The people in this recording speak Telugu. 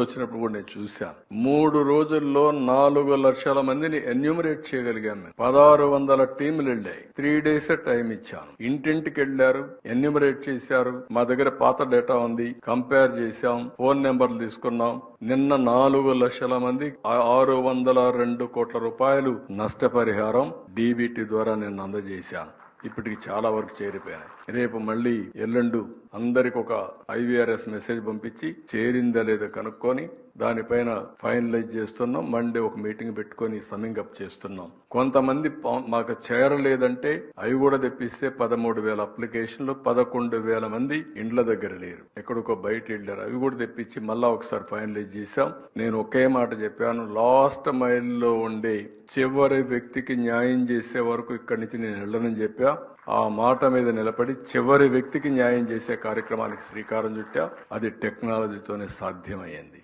వచ్చినప్పుడు కూడా నేను చూశాను. మూడు రోజుల్లో నాలుగు లక్షల మందిని ఎన్యూమరేట్ చేయగలిగాం మేము. పదహారు వందల టీంలు వెళ్ళాయి. త్రీ డేస్ టైం ఇచ్చాను. ఇంటింటికి వెళ్ళారు ఎన్యూమరేట్ చేశారు. మా దగ్గర పాత డేటా ఉంది కంపేర్ చేశాం ఫోన్ నెంబర్లు తీసుకున్నాం. నిన్న నాలుగు లక్షల మంది ఆరు వందల రెండు కోట్ల రూపాయలు నష్టపరిహారం డీబీటీ ద్వారా నేను అందజేశాను. ఇప్పటికి చాలా వరకు చేరిపోయాయి. రేపు మళ్ళీ ఎల్లుండు అందరికి ఒక ఐవీఆర్ఎస్ మెసేజ్ పంపించి చేరిందా లేదా కనుక్కొని దానిపైన ఫైనలైజ్ చేస్తున్నాం. మండే ఒక మీటింగ్ పెట్టుకొని సమింగ్ అప్ చేస్తున్నాం. కొంతమంది మాకు చేరలేదంటే అవి కూడా తెప్పిస్తే పదమూడు వేల అప్లికేషన్లు పదకొండు వేల మంది ఇండ్ల దగ్గర లేరు. ఎక్కడికో బయట వెళ్ళారు. అవి కూడా తెప్పించి మళ్ళా ఒకసారి ఫైనలైజ్ చేశాం. నేను ఒకే మాట చెప్పాను. లాస్ట్ మైల్లో ఉండే చివరి వ్యక్తికి న్యాయం చేసే వరకు ఇక్కడి నుంచి నేను వెళ్ళనని చెప్పా. ఆ మాట మీద నిలబడి చివరి వ్యక్తికి న్యాయం చేసే కార్యక్రమానికి శ్రీకారం చుట్టా అది టెక్నాలజీతోనే సాధ్యమయ్యింది.